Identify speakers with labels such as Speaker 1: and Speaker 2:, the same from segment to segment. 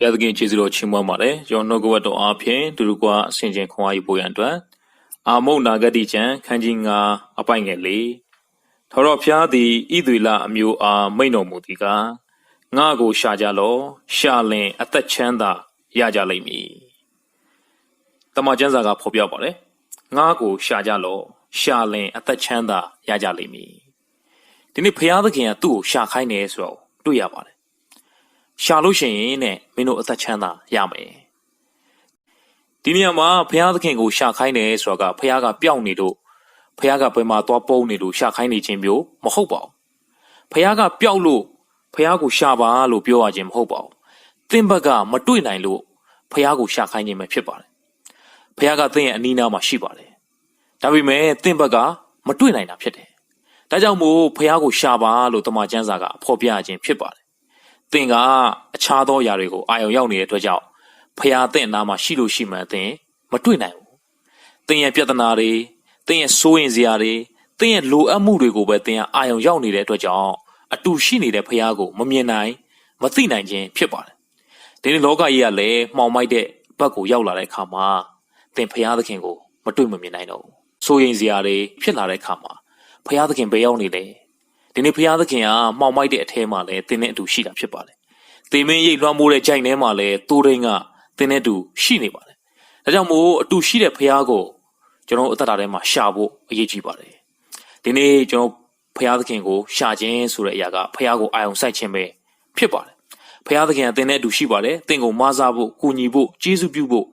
Speaker 1: ဘုရားသခင်ကျေးဇူးတော်ချီးမွမ်းပါတယ်ကျွန်တော်နှုတ်ကပတ်တော်အားဖြင့်ဒုရကွာအစဉ်ချင်းခွန်အားယူပို့ရန်အတွက်အာမုတ်နာဂတိကျမ်းခန်းကြီး9အပိုင်ငယ်၄ထော်တော်ဖျားသည်ဣသွေလအမျိုးအားမိန့်တော်မူသည်ကားငါ့ကိုရှာကြလော့ရှာလင်အသက်ချမ်းသာရကြလိမ့်မည်တမန်ကျမ်းစာကဖော်ပြပါတယ်ငါ့ကိုရှာကြလော့ရှာလင်အသက်ချမ်းသာရကြလိမ့်မည်ဒီနေ့ဖျားသခင်ကသူ့ကိုရှာခိုင်းတယ်ဆိုတော့တွေ့ရပါတယ် ရှာလို့ရှိရင်တဲ့မင်းတို့အသက်ချမ်းသာရမယ်ဒီနေရာမှာဘုရားသခင်ကိုရှာခိုင်းတယ်ဆိုတာကဘုရားကပျောက်နေလို့ဘုရားကဘယ်မှာသွားပုန်းနေလို့ရှာခိုင်းနေခြင်းမျိုးမဟုတ်ပါဘူးဘုရားကပျောက်လို့ဘုရားကိုရှာပါလို့ပြောရခြင်းမဟုတ်ပါဘူးသင်ဘက်ကမတွေ့နိုင်လို့ဘုရားကိုရှာခိုင်းခြင်းပဲဖြစ်ပါတယ်ဘုရားကသင်ရဲ့အနီးနားမှာရှိပါတယ်ဒါပေမဲ့သင်ဘက်ကမတွေ့နိုင်တာဖြစ်တယ်ဒါကြောင့်မို့ဘုရားကိုရှာပါလို့တမန်ကျမ်းစာကဖော်ပြခြင်းဖြစ်ပါတယ် သင်ကအခြားသောຢာတွေကိုအာရုံရောက်နေတဲ့အတွက်ကြောင့်ဖျားသင့်နာမှာရှိလို့ရှိမှသင်မတွေ့နိုင်ဘူး။သင်ရဲ့ပြဿနာတွေသင်ရဲ့စိုးရင်စရာတွေသင်ရဲ့လိုအပ်မှုတွေကိုပဲသင်ကအာရုံရောက်နေတဲ့အတွက်ကြောင့်အတူရှိနေတဲ့ဖျားကိုမမြင်နိုင်မသိနိုင်ခြင်းဖြစ်ပါတယ်။ဒီနေ့လောကကြီးကလည်းမှောင်မိုက်တဲ့ဘက်ကိုရောက်လာတဲ့အခါမှာသင်ဖျားသခင်ကိုမတွေ့မမြင်နိုင်တော့ဘူး။စိုးရင်စရာတွေဖြစ်လာတဲ့အခါမှာဖျားသခင်ဘယ်ရောက်နေလဲ။ ဒီနေ့ဘုရားသခင်ကမှောင်မိုက်တဲ့အထဲမှာလည်းတင်းနဲ့အတူရှိတာဖြစ်ပါတယ်။သေမင်းရိတ်လွှမ်းမိုးတဲ့ကြိုင်ထဲမှာလည်းတိုးရင်းကတင်းနဲ့အတူရှိနေပါတယ်။ဒါကြောင့်မို့အတူရှိတဲ့ဘုရားကိုကျွန်တော်တို့အသက်တာထဲမှာရှာဖို့အရေးကြီးပါတယ်။ဒီနေ့ကျွန်တော်ဘုရားသခင်ကိုရှာခြင်းဆိုတဲ့အရာကဘုရားကိုအာရုံစိုက်ခြင်းပဲဖြစ်ပါတယ်။ဘုရားသခင်ကတင်းနဲ့အတူရှိပါတယ်။တင်းကိုမဆားဖို့၊ကူညီဖို့၊ကျေးဇူးပြုဖို့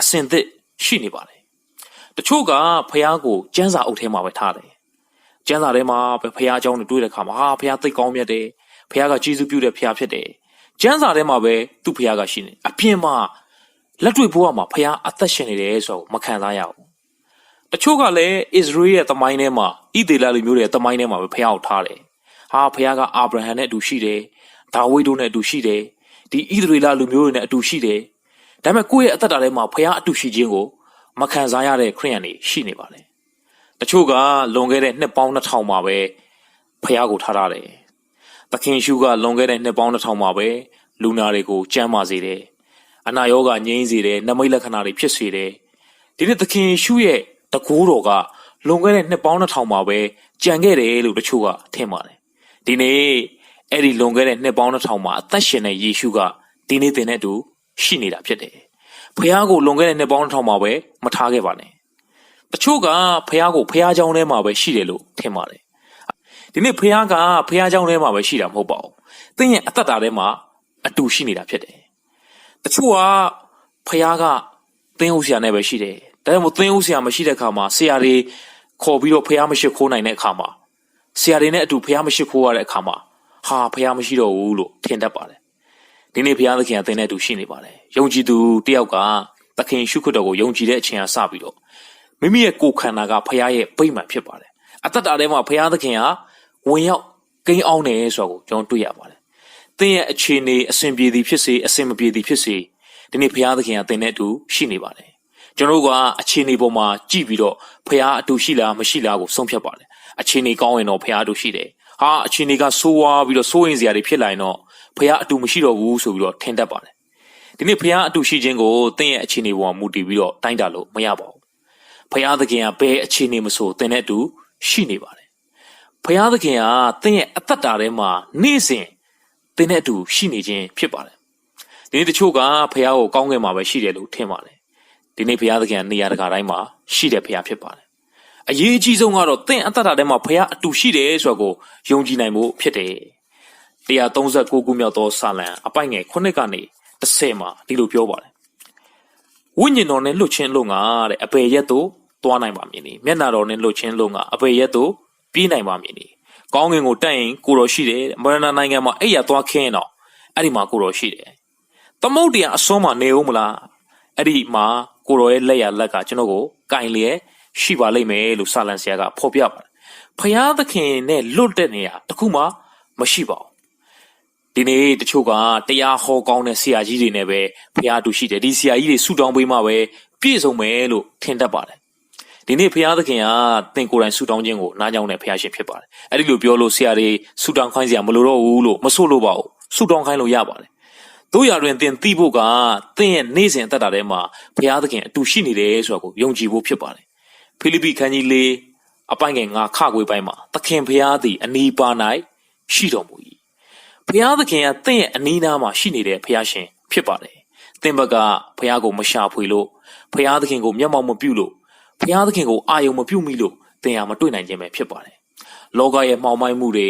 Speaker 1: အစဉ်သစ်ရှိနေပါတယ်။တချို့ကဘုရားကိုကျမ်းစာအုပ်ထဲမှာပဲထားတယ်။ ကျမ်းစာထဲမှာပဲဖះအကြောင်းတွေတွေ့တဲ့အခါမှာဟာဖះသိတ်ကောင်းမြတ်တယ်ဖះကကျေးဇူးပြုတဲ့ဖះဖြစ်တယ်ကျမ်းစာထဲမှာပဲသူ့ဖះကရှိနေအပြင်မှာလက်တွေ့ဘဝမှာဖះအသက်ရှင်နေတယ်ဆိုတော့မခံစားရဘူးတချို့ကလည်းဣသရေလရဲ့သမိုင်းထဲမှာဣသေလလူမျိုးတွေရဲ့သမိုင်းထဲမှာပဲဖះကိုထားတယ်ဟာဖះကအာဗြဟံနဲ့အတူရှိတယ်ဒါဝိဒ်တို့နဲ့အတူရှိတယ်ဒီဣသရေလလူမျိုးတွေနဲ့အတူရှိတယ်ဒါပေမဲ့ကိုယ့်ရဲ့အသက်တာထဲမှာဖះအတူရှိခြင်းကိုမခံစားရတဲ့ခရိယန်တွေရှိနေပါတယ် တချို့ကလွန်ခဲ့တဲ့နှစ်ပေါင်း2000မှာပဲဖះကိုထားထားတယ်။သခင်ရှုကလွန်ခဲ့တဲ့နှစ်ပေါင်း2000မှာပဲလူနာတွေကိုကြမ်းမာစေတယ်။အနာရောဂါငြိမ်းစေတယ်။နမိတ်လက္ခဏာတွေဖြစ်စေတယ်။ဒီနေ့သခင်ရှုရဲ့တကူတော်ကလွန်ခဲ့တဲ့နှစ်ပေါင်း2000မှာပဲကြံခဲ့တယ်လို့တချို့ကထင်ပါတယ်။ဒီနေ့အဲ့ဒီလွန်ခဲ့တဲ့နှစ်ပေါင်း2000မှာအသက်ရှင်တဲ့ယေရှုကဒီနေ့တင်တဲ့အတူရှိနေတာဖြစ်တယ်။ဖះကိုလွန်ခဲ့တဲ့နှစ်ပေါင်း2000မှာပဲမထားခဲ့ပါနဲ့။ တချို့ကဖះကိုဖះเจ้าထဲမှာပဲရှိတယ်လို့ထင်ပါတယ်ဒီနေ့ဖះကဖះเจ้าထဲမှာပဲရှိတာမဟုတ်ပါဘူးသင်ရဲ့အသက်တာထဲမှာအတူရှိနေတာဖြစ်တယ်တချို့ကဖះကသင်ဥဆရာနဲ့ပဲရှိတယ်ဒါကြောင့်မို့သင်ဥဆရာမရှိတဲ့အခါမှာဆရာတွေခေါ်ပြီးတော့ဖះမရှိခိုးနိုင်တဲ့အခါမှာဆရာတွေနဲ့အတူဖះမရှိခိုးရတဲ့အခါမှာဟာဖះမရှိတော့ဘူးလို့ထင်တတ်ပါတယ်ဒီနေ့ဖះသခင်ကသင်နဲ့အတူရှိနေပါတယ်ယုံကြည်သူတယောက်ကသခင်ရှုခတ်တော်ကိုယုံကြည်တဲ့အချိန်ကစပြီးတော့ မိမိရဲ့ကိုယ်ခန္ဓာကဖခင်ရဲ့ဗိမ္မာန်ဖြစ်ပါတယ်အသက်တာထဲမှာဖခင်သခင်ဟာဝင်ရောက်ကိန်းအောင်တယ်ဆိုတော့ကျွန်တော်တွေ့ရပါတယ်သင်ရဲ့အခြေအနေအစဉ်ပြေသည်ဖြစ်စေအစဉ်မပြေသည်ဖြစ်စေဒီနေ့ဖခင်သခင်ကသင်နဲ့အတူရှိနေပါတယ်ကျွန်တော်တို့ကအခြေအနေပေါ်မှာကြည့်ပြီးတော့ဖခင်အတူရှိလားမရှိလားကိုဆုံးဖြတ်ပါတယ်အခြေအနေကောင်းရင်တော့ဖခင်အတူရှိတယ်ဟာအခြေအနေကဆိုးဝါးပြီးတော့စိုးရင်စရာတွေဖြစ်လာရင်တော့ဖခင်အတူမရှိတော့ဘူးဆိုပြီးတော့ထင်တတ်ပါတယ်ဒီနေ့ဖခင်အတူရှိခြင်းကိုသင်ရဲ့အခြေအနေပေါ်မှာမူတည်ပြီးတော့တိုင်းတာလို့မရပါဘူး ဖယားသခင်ကဘယ်အခြေအနေမဆိုသင်နဲ့အတူရှိနေပါတယ်။ဖယားသခင်ကသင်ရဲ့အသက်တာထဲမှာနေ့စဉ်သင်နဲ့အတူရှိနေခြင်းဖြစ်ပါတယ်။ဒီနေ့တချို့ကဖယားကိုကောင်းကင်မှာပဲရှိတယ်လို့ထင်ပါတယ်။ဒီနေ့ဖယားသခင်ကနေရာတကာတိုင်းမှာရှိတဲ့ဖယားဖြစ်ပါတယ်။အရေးအကြီးဆုံးကတော့သင်အသက်တာထဲမှာဖယားအတူရှိတယ်ဆိုတာကိုယုံကြည်နိုင်ဖို့ဖြစ်တယ်။139ခုမြောက်သောစာလံအပိုင်ငယ်9ကနေ10မှာဒီလိုပြောပါတယ် ဝိညာဉ်တော်နဲ့လွတ်ချင်းလို့ငါတဲ့အပေရက်တို့သွားနိုင်ပါမည်နိမျက်နာတော်နဲ့လွတ်ချင်းလို့ငါအပေရက်တို့ပြေးနိုင်ပါမည်နိကောင်းကင်ကိုတက်ရင်ကိုတော်ရှိတယ်မရဏနိုင်ငံမှာအဲ့ရသွားခင်းတော့အဲ့ဒီမှာကိုတော်ရှိတယ်သမုတ်တရားအစွန်းမှာနေဦးမလားအဲ့ဒီမှာကိုတော်ရဲ့လက်ရလက်ကကျွန်တော်ကိုကင်လျက်ရှိပါလိမ့်မယ်လို့စာလံဆရာကဖော်ပြပါတယ်ဖယားသခင်နဲ့လွတ်တဲ့နေရာတစ်ခုမှမရှိပါဘူး ဒီနေ့တချို့ကတရားဟောကောင်းတဲ့ဆရာကြီးတွေနဲ့ပဲဖះတူရှိတယ်ဒီဆရာကြီးတွေဆူတောင်းပေးမှပဲပြည့်စုံမယ်လို့ထင်တတ်ပါတယ်ဒီနေ့ဖះသခင်ကသင်ကိုယ်တိုင်ဆူတောင်းခြင်းကိုနားကြောင်တဲ့ဖះရှင်ဖြစ်ပါတယ်အဲ့ဒီလိုပြောလို့ဆရာတွေဆူတောင်းခိုင်းစရာမလိုတော့ဘူးလို့မဆို့လို့ပါဘူးဆူတောင်းခိုင်းလို့ရပါတယ်တို့ရတွင်သင်သိဖို့ကသင်ရဲ့နေ့စဉ်အသက်တာထဲမှာဘုရားသခင်အတူရှိနေတယ်ဆိုတာကိုယုံကြည်ဖို့ဖြစ်ပါတယ်ဖိလိပ္ပိခန်းကြီးလေးအပိုင်းငယ်ငါခခွေပိုင်းမှာသခင်ဘုရားသည်အနီးပါ၌ရှိတော်မူ၏ ဘုရားသခင်ကသင်ရဲ့အနီးနားမှာရှိနေတဲ့ဘုရားရှင်ဖြစ်ပါတယ်သင်ဘက်ကဘုရားကိုမရှာဖွေလို့ဘုရားသခင်ကိုမျက်မှောက်မပြုလို့ဘုရားသခင်ကိုအာယုံမပြုမိလို့သင်ဟာမတွေ့နိုင်ခြင်းပဲဖြစ်ပါတယ်လောကရဲ့မှောင်မိုက်မှုတွေ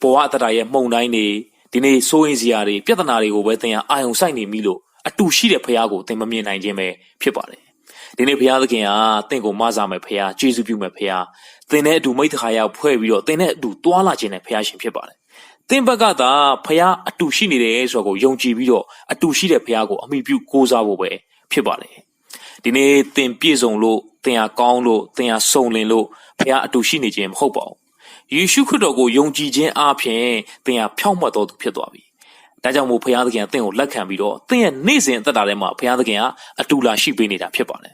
Speaker 1: ဘဝအတ္တရာရဲ့မှုန်တိုင်းတွေဒီနေ့စိုးရင်စရာတွေပြဿနာတွေကိုပဲသင်ဟာအာယုံစိုက်နေပြီလို့အတူရှိတဲ့ဘုရားကိုသင်မမြင်နိုင်ခြင်းပဲဖြစ်ပါတယ်ဒီနေ့ဘုရားသခင်ဟာသင်ကိုမဆာမယ်ဘုရားကျေးဇူးပြုမယ်ဘုရားသင်နဲ့အတူမိတ္တခါရဖွဲ့ပြီးတော့သင်နဲ့အတူတွာလာခြင်းနဲ့ဘုရားရှင်ဖြစ်ပါတယ် သင်ဘက်ကသာဖះအတူရှိနေတယ်ဆိုတော့ကိုယုံကြည်ပြီးတော့အတူရှိတဲ့ဖះကိုအမိပြုကိုးစားဖို့ပဲဖြစ်ပါတယ်ဒီနေ့သင်ပြည့်စုံလို့သင်ဟာကောင်းလို့သင်ဟာစုံလင်လို့ဖះအတူရှိနေခြင်းမဟုတ်ပါဘူးယေရှုခရစ်တော်ကိုယုံကြည်ခြင်းအပြင်သင်ဟာဖြောင့်မတ်တော်သူဖြစ်သွားပြီဒါကြောင့်မို့ဖះသခင်ကသင်ကိုလက်ခံပြီးတော့သင်ရဲ့နေ့စဉ်အသက်တာထဲမှာဖះသခင်ကအတူလာရှိပေးနေတာဖြစ်ပါတယ်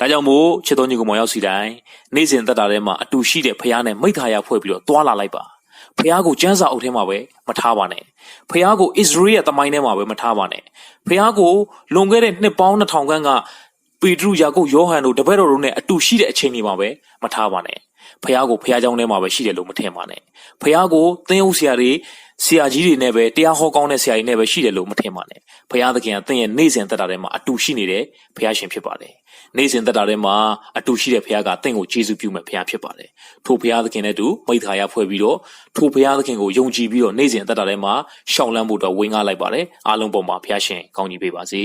Speaker 1: ဒါကြောင့်မို့ချစ်တော်ညီကောင်မရောက်စီတိုင်းနေ့စဉ်သက်တာထဲမှာအတူရှိတဲ့ဖះနဲ့မိသားရဖွဲ့ပြီးတော့တွာလာလိုက်ပါ ဖះကိုကျမ်းစာအုပ်ထဲမှာပဲမထားပါနဲ့ဖះကိုဣသရေလရဲ့တမိုင်းထဲမှာပဲမထားပါနဲ့ဖះကိုလွန်ခဲ့တဲ့နှစ်ပေါင်း2000ခန့်ကပေတရုယာကုပ်ယောဟန်တို့တပည့်တော်တို့နဲ့အတူရှိတဲ့အချိန်တွေမှာပဲမထားပါနဲ့ဖះကိုဖះเจ้าထဲမှာပဲရှိတယ်လို့မထင်ပါနဲ့ဖះကိုသင်းအုပ်ဆရာတွေဆရာကြီးတွေနဲ့ပဲတရားဟောကောင်းတဲ့ဆရာကြီးနဲ့ပဲရှိတယ်လို့မထင်ပါနဲ့ဖះသခင်ကသင်ရဲ့နေ့စဉ်သက်တာထဲမှာအတူရှိနေတဲ့ဖះရှင်ဖြစ်ပါတယ် နေ့စဉ်သက်တာထဲမှာအတူရှိတဲ့ဖះကသင်ကိုကျေးဇူးပြုမဲ့ဖះဖြစ်ပါတယ်ထိုဖះသခင်နဲ့တူမိသားရဖွဲ့ပြီးတော့ထိုဖះသခင်ကိုယုံကြည်ပြီးတော့နေ့စဉ်သက်တာထဲမှာရှောင်လန်းဖို့တော့ဝင်းကားလိုက်ပါတယ်အားလုံးပေါ်မှာဖះရှင်ကောင်းကြီးပေးပါစေ